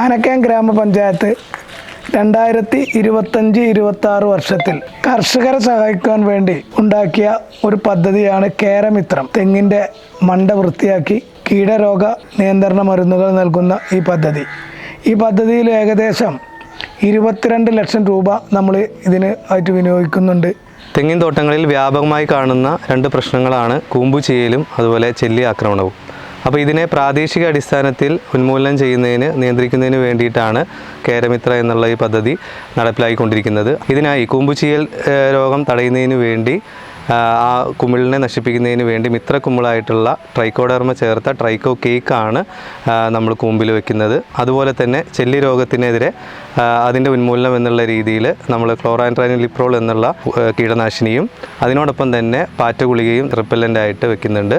ആനക്കയം ഗ്രാമപഞ്ചായത്ത് രണ്ടായിരത്തി ഇരുപത്തഞ്ച് ഇരുപത്തി ആറ് വർഷത്തിൽ കർഷകരെ സഹായിക്കാൻ വേണ്ടി ഉണ്ടാക്കിയ ഒരു പദ്ധതിയാണ് കേരമിത്രം. തെങ്ങിന്റെ മണ്ട വൃത്തിയാക്കി കീടരോഗ നിയന്ത്രണ മരുന്നുകൾ നൽകുന്ന ഈ പദ്ധതി. ഈ പദ്ധതിയിൽ ഏകദേശം ഇരുപത്തിരണ്ട് ലക്ഷം രൂപ നമ്മൾ ഇതിന് ആയിട്ട് വിനിയോഗിക്കുന്നുണ്ട്. തെങ്ങിൻ തോട്ടങ്ങളിൽ വ്യാപകമായി കാണുന്ന രണ്ട് പ്രശ്നങ്ങളാണ് കൂമ്പു ചെയ്യലും അതുപോലെ ചെല്ലി ആക്രമണവും. അപ്പോൾ ഇതിനെ പ്രാദേശിക അടിസ്ഥാനത്തിൽ ഉന്മൂലനം ചെയ്യുന്നതിന് നിയന്ത്രിക്കുന്നതിന് വേണ്ടിയിട്ടാണ് കേരമിത്ര എന്നുള്ള ഈ പദ്ധതി നടപ്പിലാക്കിക്കൊണ്ടിരിക്കുന്നത് ഇതിനായി കൂമ്പുചീയൽ രോഗം തടയുന്നതിന് വേണ്ടി ആ, കുമിളിനെ നശിപ്പിക്കുന്നതിന് വേണ്ടി മിത്ര കുമിളായിട്ടുള്ള ട്രൈക്കോഡർമ ചേർത്ത ട്രൈക്കോ കേക്കാണ് നമ്മൾ കൂമ്പിൽ വെക്കുന്നത്. അതുപോലെ തന്നെ ചെല്ലി രോഗത്തിനെതിരെ അതിന്റെ ഉന്മൂലനം എന്നുള്ള രീതിയിൽ നമ്മൾ ക്ലോറാൻട്രാനിലിപ്രോൾ എന്നുള്ള കീടനാശിനിയും അതിനോടൊപ്പം തന്നെ പാറ്റ ഗുളികയും റിപ്പല്ലന്റായിട്ട് വെക്കുന്നുണ്ട്.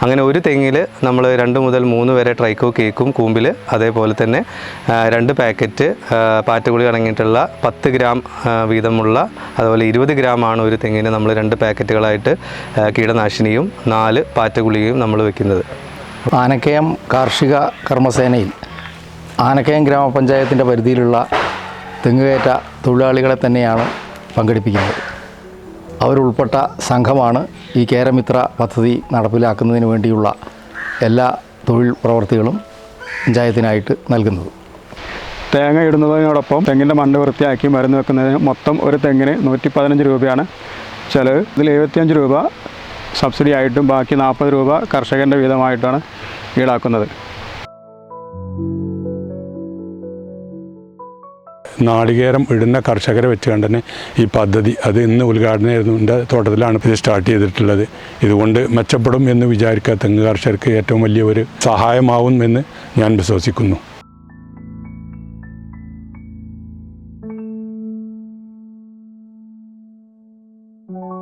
അങ്ങനെ ഒരു തെങ്ങിൽ നമ്മൾ രണ്ട് മുതൽ മൂന്ന് വരെ ട്രൈക്കോ കേക്കും കൂമ്പിൽ അതേപോലെ തന്നെ രണ്ട് പാക്കറ്റ് ആ, പാറ്റഗുളി അടങ്ങിയിട്ടുള്ള പത്ത് ഗ്രാം വീതമുള്ള അതുപോലെ ഇരുപത് ഗ്രാമാണ് ഒരു തെങ്ങിന് നമ്മൾ രണ്ട് പാക്കറ്റുകളായിട്ട് കീടനാശിനിയും നാല് പാറ്റകുളിയും നമ്മൾ വെക്കുന്നത്. ആനക്കയം കാർഷിക കർമ്മസേനയിൽ ആനക്കയം ഗ്രാമപഞ്ചായത്തിന്റെ പരിധിയിലുള്ള തെങ്ങുകയറ്റ തൊഴിലാളികളെ തന്നെയാണ് പങ്കെടുപ്പിക്കുന്നത്. അവരുൾപ്പെട്ട സംഘമാണ് ഈ കേരമിത്ര പദ്ധതി നടപ്പിലാക്കുന്നതിന് വേണ്ടിയുള്ള എല്ലാ തൊഴിൽ പ്രവർത്തികളും പഞ്ചായത്തിനായിട്ട് നൽകുന്നത്. തേങ്ങ ഇടുന്നതിനോടൊപ്പം തെങ്ങിന്റെ മണ്ണ് വൃത്തിയാക്കി മരുന്ന് വെക്കുന്നതിന് മൊത്തം ഒരു തെങ്ങിന് നൂറ്റി പതിനഞ്ച് രൂപയാണ് ചിലവ്. ഇതിൽ എഴുപത്തിയഞ്ച് രൂപ സബ്സിഡി ആയിട്ടും ബാക്കി നാൽപ്പത് രൂപ കർഷകന്റെ വീതമായിട്ടാണ് ഈടാക്കുന്നത്. നാളികേരം ഇടുന്ന കർഷകരെ വെച്ച് കണ്ടന്നെ ഈ പദ്ധതി. അത് ഇന്ന് ഉദ്ഘാടനം ചെയ്തുകൊണ്ട് തോട്ടത്തിലാണ് ഇത് സ്റ്റാർട്ട് ചെയ്തിട്ടുള്ളത്. ഇതുകൊണ്ട് മെച്ചപ്പെടും എന്ന് വിചാരിക്കുക തെങ്ങ് കർഷകർക്ക് ഏറ്റവും വലിയ ഒരു സഹായമാവും എന്ന് ഞാൻ വിശ്വസിക്കുന്നു. Thank